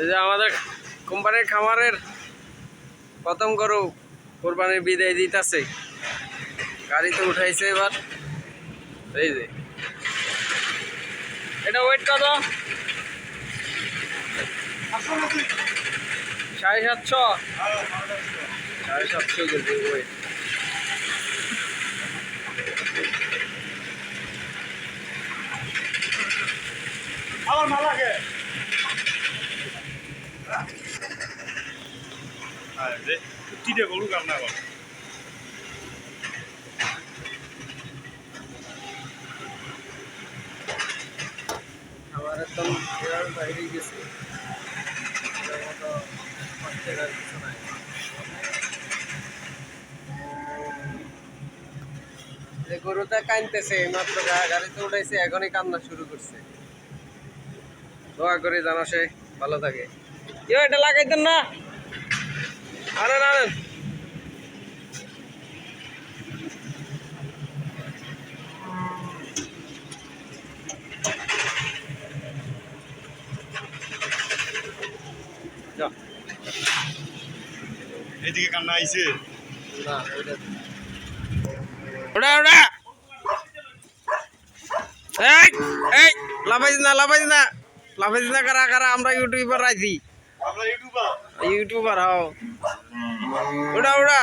এই যে আমাদের কোম্পানির খামারের প্রথম গরু কোরবানির বিদায় দিতেছে। গাড়িতে উঠাইছে এবার। এই যে। এটা ওয়েট কত? সাড়ে সাতশো? সাড়ে সাতশো ওয়েট আমার মালা আরে গরু যে গরুটা কানতেছে মাত্র গাড়িতে উঠাইছে এখনই কান্না শুরু করছে। দোয়া করে জানো সে ভালো থাকে। কেউ এটা লাগাইতেন না। আনেন আনেন। যাও। এদিকে কান্না আইছে। না ওইটা ওটা ওটা এই এই লাফাইস না কারা কারা আমরা ইউটিউবার আইছি। আমরা ইউটিউবার। ইউটিউবার হও। ওটা ওটা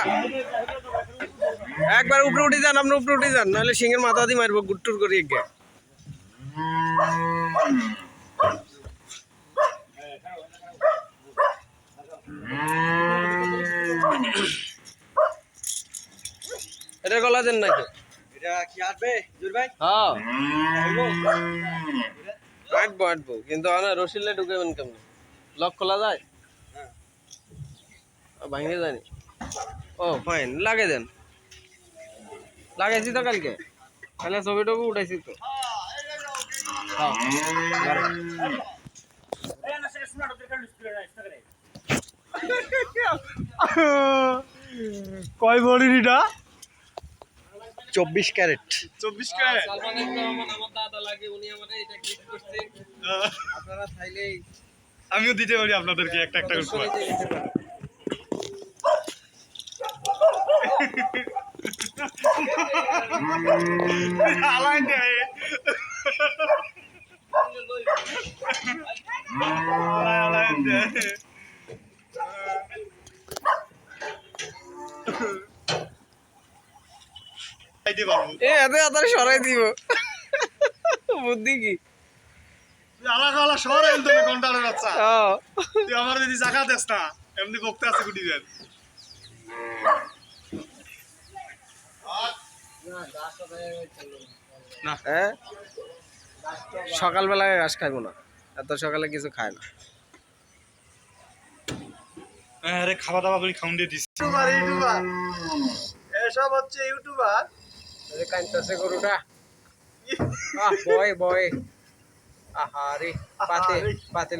একবার উপরে উঠে যান আপনি উপরে উঠে যান নাহলে সিংহের মাথা দিয়ে মারবো গুট্টুর করি একে এটা গলা দেন নাকি? হ্যাঁ। আটবো আটবো। কিন্তু না রসিলে ঢুকেবেন কেমন? লক খোলা যায়? ভাঙে যায়নি ও ফাইন লাগে দেন। লাগাইছি তো কালকে। তাহলে ছবি টবি উঠাইছি তো। হ্যাঁ, কয় ভরির এটা চব্বিশ ক্যারেট। চব্বিশ ক্যারেট? সালমান এফ রহমান আমার দাদা লাগে উনি আমাদের এটা গিফট করছে। আপনারা চাইলেই আমিও দিতে পারি আপনাদেরকে একটা একটা করে। সরাই দিব। বুদ্ধি কি? আলাদা আলাদা শহর এল তুমি কন্টারের বাচ্চা তুই আমার যদি জায়গা দেস না এমনি বকতে আছে গুটি দেন হ্যাঁ সকালবেলায় ঘাস খাইবো না। এত সকালে কিছু খায় না। আরে খাওয়া দাওয়া করে খাউন দিয়ে দিস ইউটিউবার ইউটিউবার। এসব হচ্ছে ইউটিউবার। গরুটা। আহ বয় বয়। আহারে পাতে।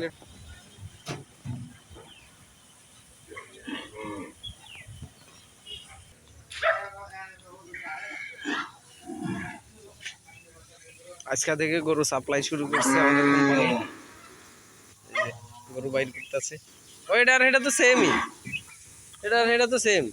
আজকে থেকে গরু সাপ্লাই শুরু করছে গরু বাইর করতেছে। আর, এটা তো সেমই এটা আর, এটা তো সেম